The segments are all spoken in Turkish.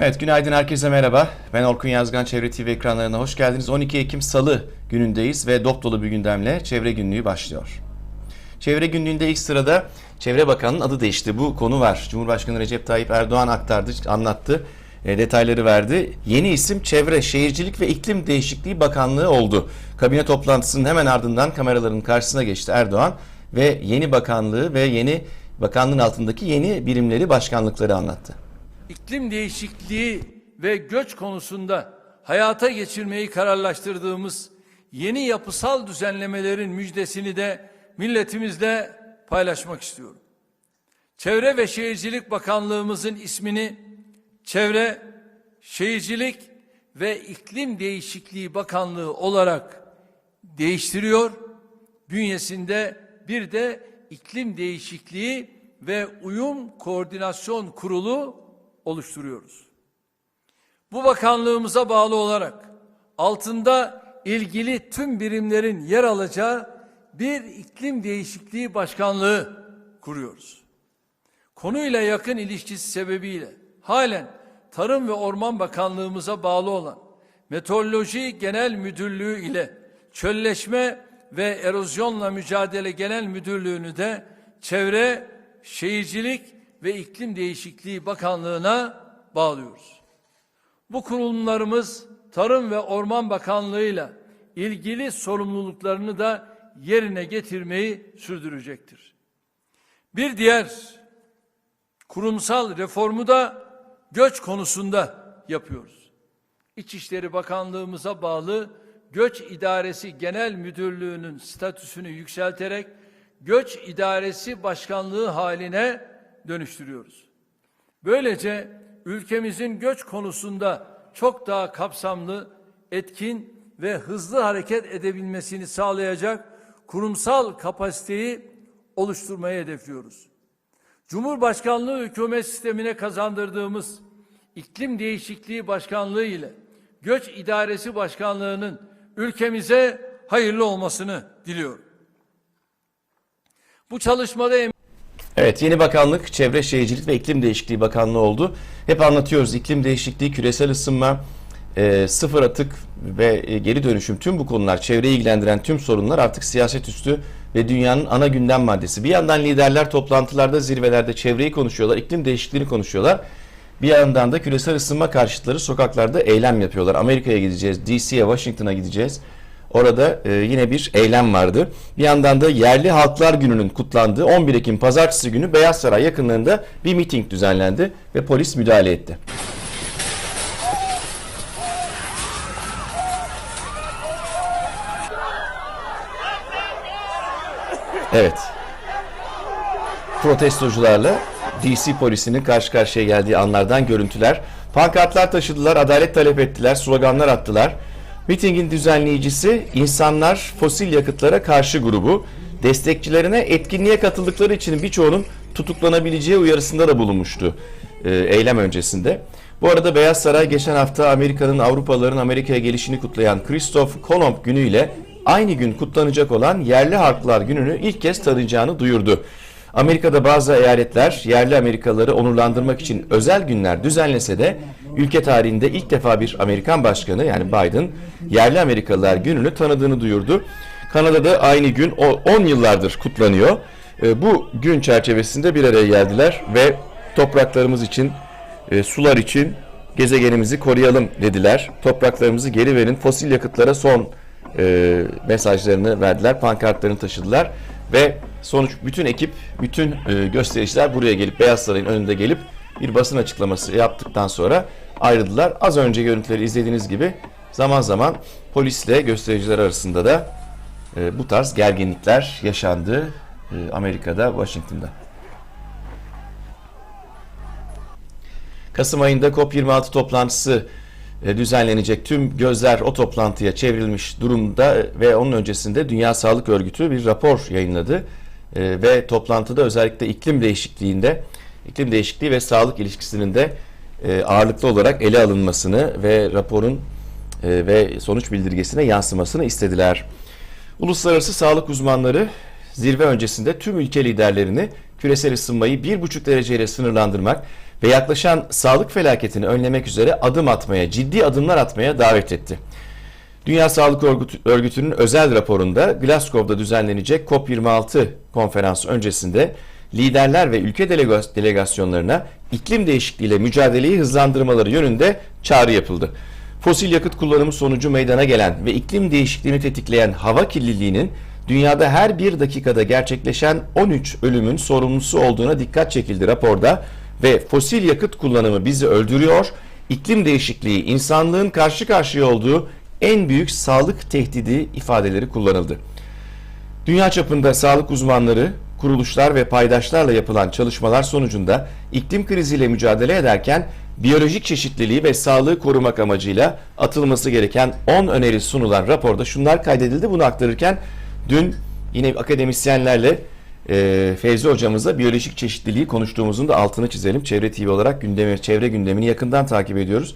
Evet, günaydın herkese merhaba. Ben Orkun Yazgan, Çevre TV ekranlarına hoş geldiniz. 12 Ekim Salı günündeyiz ve dop dolu bir gündemle Çevre Günlüğü başlıyor. Çevre Günlüğü'nde ilk sırada Çevre Bakanı'nın adı değişti. Bu konu var. Cumhurbaşkanı Recep Tayyip Erdoğan aktardı, anlattı, e, detayları verdi. Yeni isim Çevre, Şehircilik ve İklim Değişikliği Bakanlığı oldu. Kabine toplantısının hemen ardından kameraların karşısına geçti Erdoğan ve yeni bakanlığı ve yeni bakanlığın altındaki yeni birimleri, başkanlıkları anlattı. İklim değişikliği ve göç konusunda hayata geçirmeyi kararlaştırdığımız yeni yapısal düzenlemelerin müjdesini de milletimizle paylaşmak istiyorum. Çevre ve Şehircilik Bakanlığımızın ismini Çevre, Şehircilik ve İklim Değişikliği Bakanlığı olarak değiştiriyor. Bünyesinde bir de iklim değişikliği ve uyum koordinasyon kurulu oluşturuyoruz. Bu bakanlığımıza bağlı olarak altında ilgili tüm birimlerin yer alacağı bir iklim değişikliği başkanlığı kuruyoruz. Konuyla yakın ilişkisi sebebiyle halen Tarım ve Orman Bakanlığımıza bağlı olan Meteoroloji Genel Müdürlüğü ile Çölleşme ve Erozyonla Mücadele Genel Müdürlüğü'nü de Çevre, Şehircilik ve İklim Değişikliği Bakanlığı'na bağlıyoruz. Bu kurumlarımız Tarım ve Orman Bakanlığı'yla ilgili sorumluluklarını da yerine getirmeyi sürdürecektir. Bir diğer kurumsal reformu da göç konusunda yapıyoruz. İçişleri Bakanlığımıza bağlı Göç İdaresi Genel Müdürlüğü'nün statüsünü yükselterek Göç İdaresi Başkanlığı haline dönüştürüyoruz. Böylece ülkemizin göç konusunda çok daha kapsamlı, etkin ve hızlı hareket edebilmesini sağlayacak kurumsal kapasiteyi oluşturmayı hedefliyoruz. Cumhurbaşkanlığı hükümet sistemine kazandırdığımız iklim değişikliği başkanlığı ile göç idaresi başkanlığının ülkemize hayırlı olmasını diliyorum. Bu çalışmada Evet yeni bakanlık Çevre Şehircilik ve İklim Değişikliği Bakanlığı oldu. Hep anlatıyoruz iklim değişikliği, küresel ısınma, e, sıfır atık ve e, geri dönüşüm tüm bu konular çevreyi ilgilendiren tüm sorunlar artık siyaset üstü ve dünyanın ana gündem maddesi. Bir yandan liderler toplantılarda, zirvelerde çevreyi konuşuyorlar, iklim değişikliğini konuşuyorlar. Bir yandan da küresel ısınma karşıtları sokaklarda eylem yapıyorlar. Amerika'ya gideceğiz, DC'ye, Washington'a gideceğiz. Orada e, yine bir eylem vardı. Bir yandan da Yerli Halklar Günü'nün kutlandığı 11 Ekim Pazartesi günü Beyaz Saray yakınlarında bir miting düzenlendi ve polis müdahale etti. Evet. Protestocularla DC polisinin karşı karşıya geldiği anlardan görüntüler. Pankartlar taşıdılar, adalet talep ettiler, sloganlar attılar. Mitingin düzenleyicisi insanlar fosil yakıtlara karşı grubu. Destekçilerine etkinliğe katıldıkları için birçoğunun tutuklanabileceği uyarısında da bulunmuştu e, eylem öncesinde. Bu arada Beyaz Saray geçen hafta Amerika'nın Avrupalıların Amerika'ya gelişini kutlayan Christoph Kolomb günüyle aynı gün kutlanacak olan Yerli Halklar Günü'nü ilk kez tanıyacağını duyurdu. Amerika'da bazı eyaletler yerli Amerikalıları onurlandırmak için özel günler düzenlese de ülke tarihinde ilk defa bir Amerikan başkanı yani Biden yerli Amerikalılar gününü tanıdığını duyurdu. Kanada'da aynı gün o 10 yıllardır kutlanıyor. E, Bu gün çerçevesinde bir araya geldiler ve topraklarımız için, e, sular için gezegenimizi koruyalım dediler. Topraklarımızı geri verin, fosil yakıtlara son e, mesajlarını verdiler, pankartlarını taşıdılar ve sonuç bütün ekip, bütün e, göstericiler buraya gelip Beyaz Saray'ın önünde gelip bir basın açıklaması yaptıktan sonra ayrıldılar. Az önce görüntüleri izlediğiniz gibi zaman zaman polisle göstericiler arasında da e, bu tarz gerginlikler yaşandı e, Amerika'da, Washington'da. Kasım ayında COP26 toplantısı e, düzenlenecek. Tüm gözler o toplantıya çevrilmiş durumda ve onun öncesinde Dünya Sağlık Örgütü bir rapor yayınladı. E, Ve toplantıda özellikle iklim değişikliğinde, iklim değişikliği ve sağlık ilişkisinin de e, ağırlıklı olarak ele alınmasını ve raporun e, ve sonuç bildirgesine yansımasını istediler. Uluslararası sağlık uzmanları zirve öncesinde tüm ülke liderlerini küresel ısınmayı 1,5 dereceyle sınırlandırmak ve yaklaşan sağlık felaketini önlemek üzere adım atmaya, ciddi adımlar atmaya davet etti. Dünya Sağlık Örgütü- Örgütü'nün özel raporunda Glasgow'da düzenlenecek COP26 konferansı öncesinde liderler ve ülke delega- delegasyonlarına iklim değişikliğiyle mücadeleyi hızlandırmaları yönünde çağrı yapıldı. Fosil yakıt kullanımı sonucu meydana gelen ve iklim değişikliğini tetikleyen hava kirliliğinin dünyada her bir dakikada gerçekleşen 13 ölümün sorumlusu olduğuna dikkat çekildi raporda ve fosil yakıt kullanımı bizi öldürüyor, iklim değişikliği insanlığın karşı karşıya olduğu en büyük sağlık tehdidi ifadeleri kullanıldı. Dünya çapında sağlık uzmanları, kuruluşlar ve paydaşlarla yapılan çalışmalar sonucunda iklim kriziyle mücadele ederken biyolojik çeşitliliği ve sağlığı korumak amacıyla atılması gereken 10 öneri sunulan raporda şunlar kaydedildi. Bunu aktarırken dün yine akademisyenlerle e, Fevzi hocamızla biyolojik çeşitliliği konuştuğumuzun da altını çizelim. Çevre TV olarak gündemi, çevre gündemini yakından takip ediyoruz.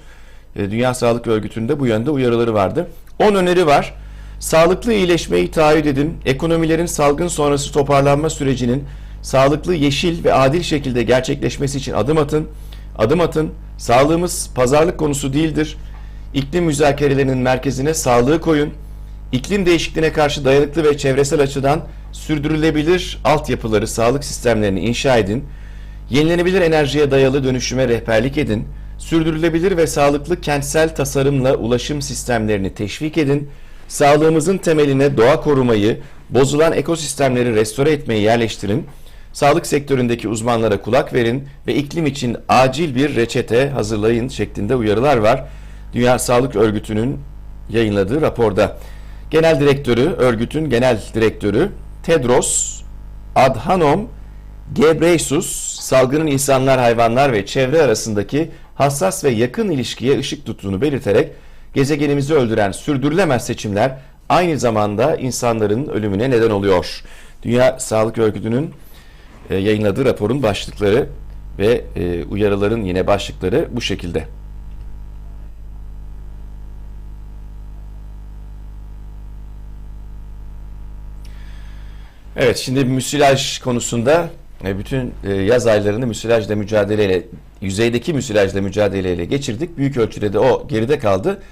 E, Dünya Sağlık Örgütü'nde bu yönde uyarıları vardı. 10 öneri var. Sağlıklı iyileşmeyi taahhüt edin. Ekonomilerin salgın sonrası toparlanma sürecinin sağlıklı, yeşil ve adil şekilde gerçekleşmesi için adım atın. Adım atın. Sağlığımız pazarlık konusu değildir. İklim müzakerelerinin merkezine sağlığı koyun. İklim değişikliğine karşı dayanıklı ve çevresel açıdan sürdürülebilir altyapıları, sağlık sistemlerini inşa edin. Yenilenebilir enerjiye dayalı dönüşüme rehberlik edin. Sürdürülebilir ve sağlıklı kentsel tasarımla ulaşım sistemlerini teşvik edin. Sağlığımızın temeline doğa korumayı, bozulan ekosistemleri restore etmeyi yerleştirin. Sağlık sektöründeki uzmanlara kulak verin ve iklim için acil bir reçete hazırlayın şeklinde uyarılar var. Dünya Sağlık Örgütü'nün yayınladığı raporda. Genel direktörü, örgütün genel direktörü Tedros Adhanom Ghebreyesus salgının insanlar, hayvanlar ve çevre arasındaki hassas ve yakın ilişkiye ışık tuttuğunu belirterek gezegenimizi öldüren sürdürülemez seçimler aynı zamanda insanların ölümüne neden oluyor. Dünya Sağlık Örgütü'nün e, yayınladığı raporun başlıkları ve e, uyarıların yine başlıkları bu şekilde. Evet şimdi müsilaj konusunda e, bütün yaz aylarını müsilajla mücadeleyle, yüzeydeki müsilajla mücadeleyle geçirdik. Büyük ölçüde de o geride kaldı.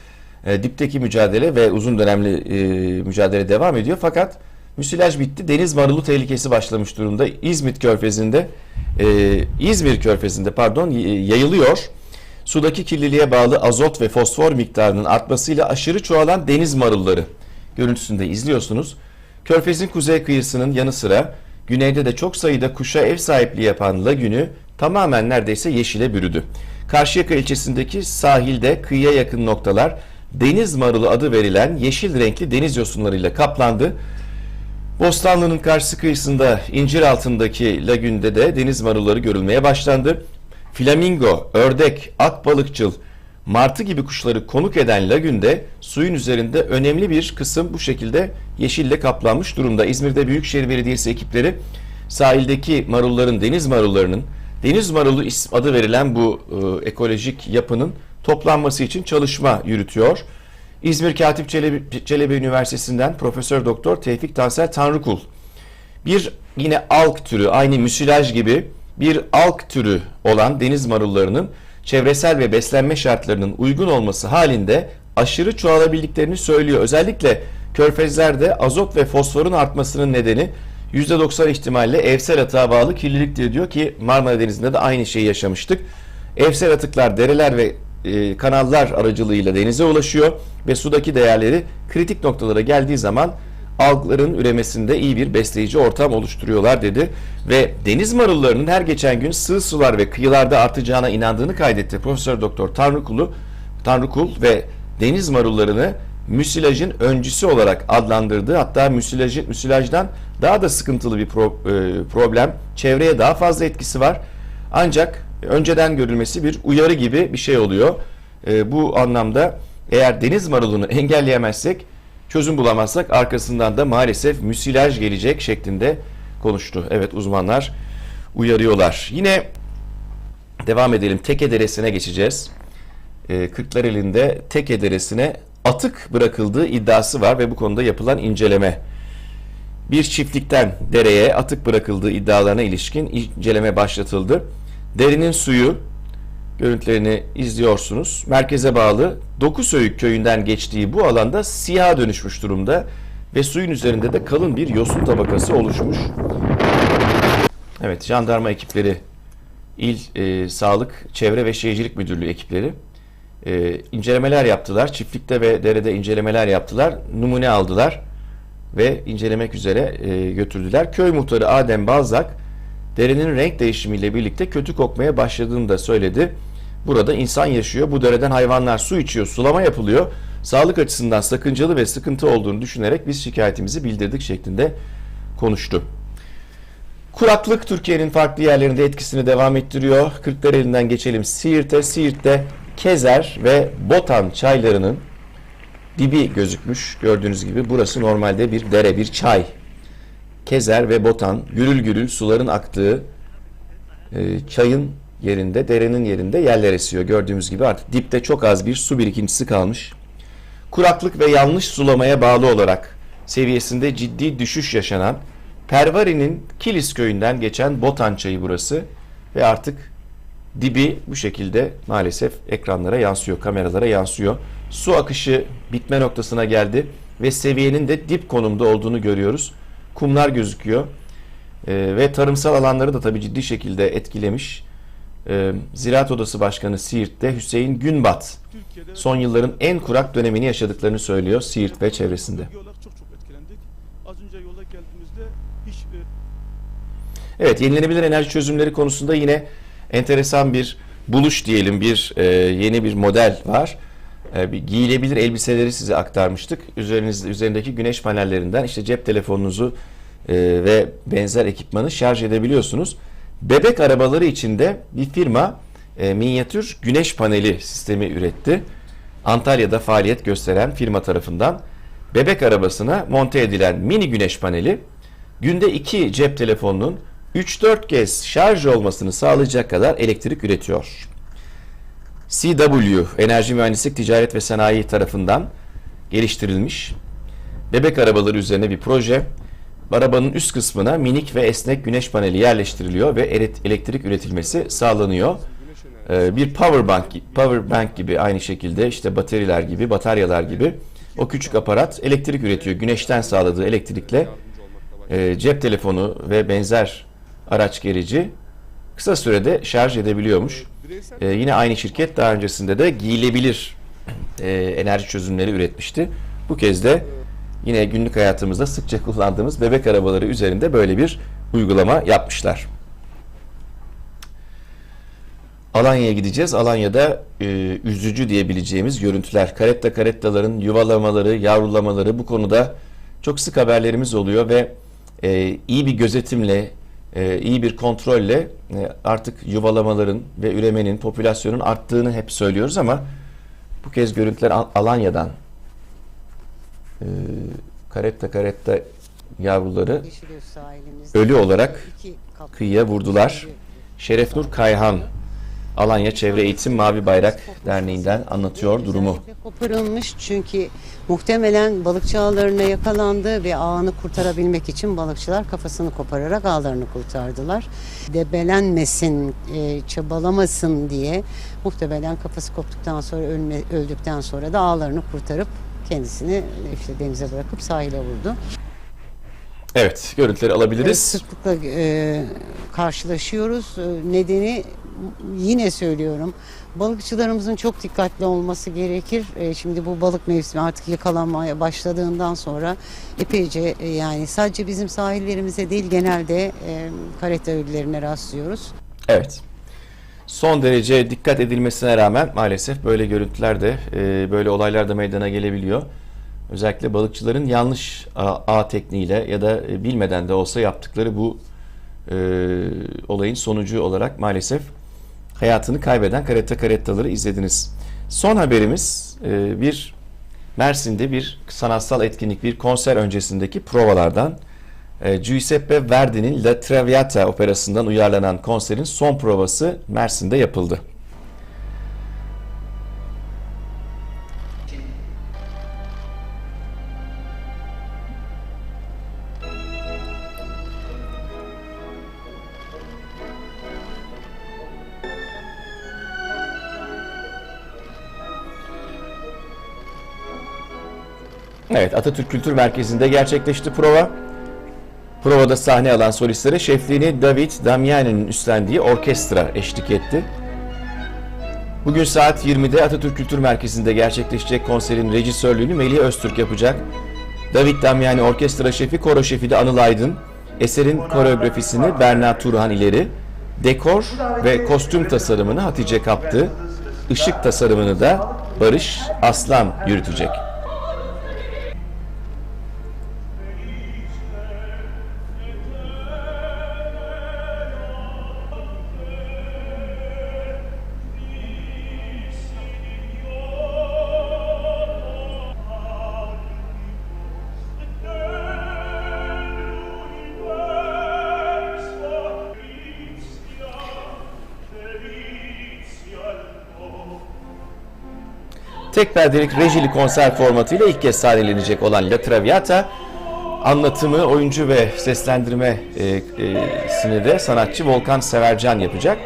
E, Dipteki mücadele ve uzun dönemli e, mücadele devam ediyor. Fakat müsilaj bitti. Deniz marulu tehlikesi başlamış durumda. İzmit Körfezi'nde, e, İzmir Körfezi'nde pardon y- yayılıyor. Sudaki kirliliğe bağlı azot ve fosfor miktarının artmasıyla aşırı çoğalan deniz marulları görüntüsünde izliyorsunuz. Körfez'in kuzey kıyısının yanı sıra güneyde de çok sayıda kuşa ev sahipliği yapan lagünü tamamen neredeyse yeşile bürüdü. Karşıyaka ilçesindeki sahilde kıyıya yakın noktalar deniz marulu adı verilen yeşil renkli deniz yosunlarıyla kaplandı. Bostanlı'nın karşı kıyısında incir altındaki lagünde de deniz marulları görülmeye başlandı. Flamingo, ördek, akbalıkçıl, martı gibi kuşları konuk eden lagünde suyun üzerinde önemli bir kısım bu şekilde yeşille kaplanmış durumda. İzmir'de Büyükşehir Belediyesi ekipleri sahildeki marulların, deniz marullarının, deniz marulu adı verilen bu e, ekolojik yapının toplanması için çalışma yürütüyor. İzmir Katip Çelebi, Çelebi Üniversitesi'nden Profesör Doktor Tevfik Tansel Tanrıkul bir yine alg türü aynı müsilaj gibi bir alg türü olan deniz marullarının çevresel ve beslenme şartlarının uygun olması halinde aşırı çoğalabildiklerini söylüyor. Özellikle körfezlerde azot ve fosforun artmasının nedeni %90 ihtimalle evsel atığa bağlı kirliliktir diyor ki Marmara Denizi'nde de aynı şeyi yaşamıştık. Evsel atıklar dereler ve e, kanallar aracılığıyla denize ulaşıyor ve sudaki değerleri kritik noktalara geldiği zaman algların üremesinde iyi bir besleyici ortam oluşturuyorlar dedi ve deniz marullarının her geçen gün sığ sular ve kıyılarda artacağına inandığını kaydetti. Profesör Doktor Tanrıkulu Tanrıkul ve deniz marullarını müsilajın öncüsü olarak adlandırdı. Hatta müsilajın müsilajdan daha da sıkıntılı bir pro- e, problem. Çevreye daha fazla etkisi var. Ancak önceden görülmesi bir uyarı gibi bir şey oluyor. E, bu anlamda eğer deniz marulunu engelleyemezsek çözüm bulamazsak arkasından da maalesef müsilaj gelecek şeklinde konuştu. Evet uzmanlar uyarıyorlar. Yine devam edelim. Teke Deresi'ne geçeceğiz. Ee, Kırklareli'nde Teke Deresi'ne atık bırakıldığı iddiası var ve bu konuda yapılan inceleme. Bir çiftlikten dereye atık bırakıldığı iddialarına ilişkin inceleme başlatıldı. Derinin suyu görüntülerini izliyorsunuz. Merkeze bağlı Dokuzöyük köyünden geçtiği bu alanda siyaha dönüşmüş durumda ve suyun üzerinde de kalın bir yosun tabakası oluşmuş. Evet, jandarma ekipleri, İl e, Sağlık, Çevre ve Şehircilik Müdürlüğü ekipleri e, incelemeler yaptılar. Çiftlikte ve derede incelemeler yaptılar. Numune aldılar ve incelemek üzere e, götürdüler. Köy muhtarı Adem Balzak, derenin renk değişimiyle birlikte kötü kokmaya başladığını da söyledi. Burada insan yaşıyor, bu dereden hayvanlar su içiyor, sulama yapılıyor. Sağlık açısından sakıncalı ve sıkıntı olduğunu düşünerek biz şikayetimizi bildirdik şeklinde konuştu. Kuraklık Türkiye'nin farklı yerlerinde etkisini devam ettiriyor. Kırklareli'nden geçelim Siirt'e. Siirt'te Kezer ve Botan çaylarının dibi gözükmüş. Gördüğünüz gibi burası normalde bir dere, bir çay. Kezer ve Botan gürül gürül suların aktığı e, çayın yerinde, derenin yerinde yerler esiyor. Gördüğümüz gibi artık dipte çok az bir su birikintisi kalmış. Kuraklık ve yanlış sulamaya bağlı olarak seviyesinde ciddi düşüş yaşanan Pervari'nin Kilis köyünden geçen Botan çayı burası ve artık dibi bu şekilde maalesef ekranlara yansıyor, kameralara yansıyor. Su akışı bitme noktasına geldi ve seviyenin de dip konumda olduğunu görüyoruz. Kumlar gözüküyor Ee, ve tarımsal alanları da tabii ciddi şekilde etkilemiş. Ee, Ziraat Odası Başkanı Siirt'te Hüseyin Günbat son yılların en kurak dönemini yaşadıklarını söylüyor Siirt ve çevresinde. e, Evet, yenilenebilir enerji çözümleri konusunda yine enteresan bir buluş diyelim, bir e, yeni bir model var. E, bir giyilebilir elbiseleri size aktarmıştık. Üzerinizde üzerindeki güneş panellerinden işte cep telefonunuzu e, ve benzer ekipmanı şarj edebiliyorsunuz. Bebek arabaları içinde bir firma e, minyatür güneş paneli sistemi üretti. Antalya'da faaliyet gösteren firma tarafından bebek arabasına monte edilen mini güneş paneli günde iki cep telefonunun 3-4 kez şarj olmasını sağlayacak kadar elektrik üretiyor. CW Enerji Mühendislik Ticaret ve Sanayi tarafından geliştirilmiş bebek arabaları üzerine bir proje. Arabanın üst kısmına minik ve esnek güneş paneli yerleştiriliyor ve elektrik üretilmesi sağlanıyor. Ee, bir power bank power bank gibi aynı şekilde işte bataryalar gibi bataryalar gibi o küçük aparat elektrik üretiyor. Güneşten sağladığı elektrikle e, cep telefonu ve benzer araç gerici kısa sürede şarj edebiliyormuş. E, yine aynı şirket daha öncesinde de giyilebilir e, enerji çözümleri üretmişti. Bu kez de yine günlük hayatımızda sıkça kullandığımız bebek arabaları üzerinde böyle bir uygulama yapmışlar. Alanya'ya gideceğiz. Alanya'da e, üzücü diyebileceğimiz görüntüler. Karetta karettaların yuvalamaları, yavrulamaları bu konuda çok sık haberlerimiz oluyor ve e, iyi bir gözetimle, e, iyi bir kontrolle e, artık yuvalamaların ve üremenin, popülasyonun arttığını hep söylüyoruz ama bu kez görüntüler Al- Alanya'dan. E, karetta karetta yavruları ölü olarak kıyıya vurdular. Şerefnur Kayhan Alanya Çevre Eğitim Mavi Bayrak Derneği'nden anlatıyor durumu. Koparılmış çünkü muhtemelen balıkçı ağlarına yakalandı ve ağını kurtarabilmek için balıkçılar kafasını kopararak ağlarını kurtardılar. Debelenmesin, e, çabalamasın diye muhtemelen kafası koptuktan sonra ölme, öldükten sonra da ağlarını kurtarıp kendisini işte denize bırakıp sahile vurdu. Evet, görüntüleri Evet, alabiliriz. sıklıkla e, karşılaşıyoruz. E, nedeni yine söylüyorum. Balıkçılarımızın çok dikkatli olması gerekir. E, şimdi bu balık mevsimi artık yakalanmaya başladığından sonra epeyce e, yani sadece bizim sahillerimize değil genelde e, karetta ölülerine rastlıyoruz. Evet. Son derece dikkat edilmesine rağmen maalesef böyle görüntüler de e, böyle olaylar da meydana gelebiliyor. Özellikle balıkçıların yanlış ağ, tekniğiyle ya da bilmeden de olsa yaptıkları bu e, olayın sonucu olarak maalesef hayatını kaybeden karetta karettaları izlediniz. Son haberimiz e, bir Mersin'de bir sanatsal etkinlik, bir konser öncesindeki provalardan. E, Giuseppe Verdi'nin La Traviata operasından uyarlanan konserin son provası Mersin'de yapıldı. Evet Atatürk Kültür Merkezi'nde gerçekleşti prova. Provada sahne alan solistlere şefliğini David Damiani'nin üstlendiği orkestra eşlik etti. Bugün saat 20'de Atatürk Kültür Merkezi'nde gerçekleşecek konserin rejisörlüğünü Melih Öztürk yapacak. David Damiani orkestra şefi, koro şefi de Anıl Aydın. Eserin koreografisini Berna Turhan İleri, dekor ve kostüm tasarımını Hatice Kaptı, ışık tasarımını da Barış Aslan yürütecek. Tek perdelik rejili konser formatıyla ilk kez sahnelenecek olan La Traviata, anlatımı, oyuncu ve seslendirme e, e, sini de sanatçı Volkan Severcan yapacak.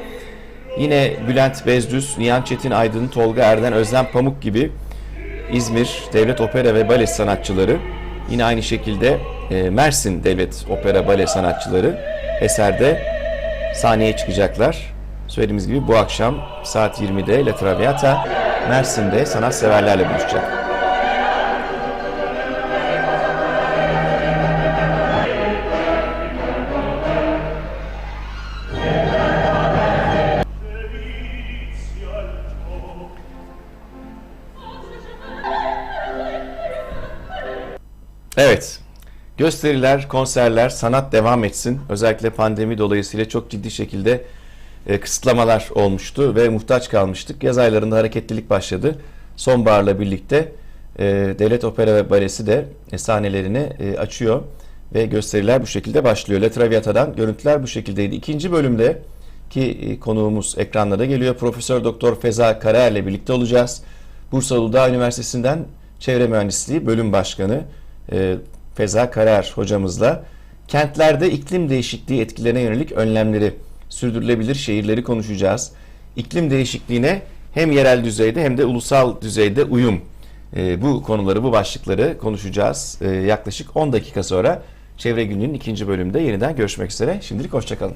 Yine Bülent Bezdüz, Nihan Çetin Aydın, Tolga Erden, Özlem Pamuk gibi İzmir Devlet Opera ve Bale sanatçıları, yine aynı şekilde e, Mersin Devlet Opera Bale sanatçıları eserde sahneye çıkacaklar. Söylediğimiz gibi bu akşam saat 20'de La Traviata Mersin'de sanatseverlerle buluşacak. Evet. Gösteriler, konserler, sanat devam etsin. Özellikle pandemi dolayısıyla çok ciddi şekilde e, kısıtlamalar olmuştu ve muhtaç kalmıştık. Yaz aylarında hareketlilik başladı. Sonbaharla birlikte e, Devlet Opera ve Balesi de sahnelerini e, açıyor ve gösteriler bu şekilde başlıyor. La Traviata'dan görüntüler bu şekildeydi. İkinci bölümde ki konuğumuz ekranlara geliyor. Profesör Doktor Feza Karaer ile birlikte olacağız. Bursa Uludağ Üniversitesi'nden Çevre Mühendisliği Bölüm Başkanı e, Feza Karaer hocamızla kentlerde iklim değişikliği etkilerine yönelik önlemleri sürdürülebilir şehirleri konuşacağız. İklim değişikliğine hem yerel düzeyde hem de ulusal düzeyde uyum. E, bu konuları, bu başlıkları konuşacağız. E, yaklaşık 10 dakika sonra Çevre Günlüğü'nün ikinci bölümünde yeniden görüşmek üzere. Şimdilik hoşçakalın.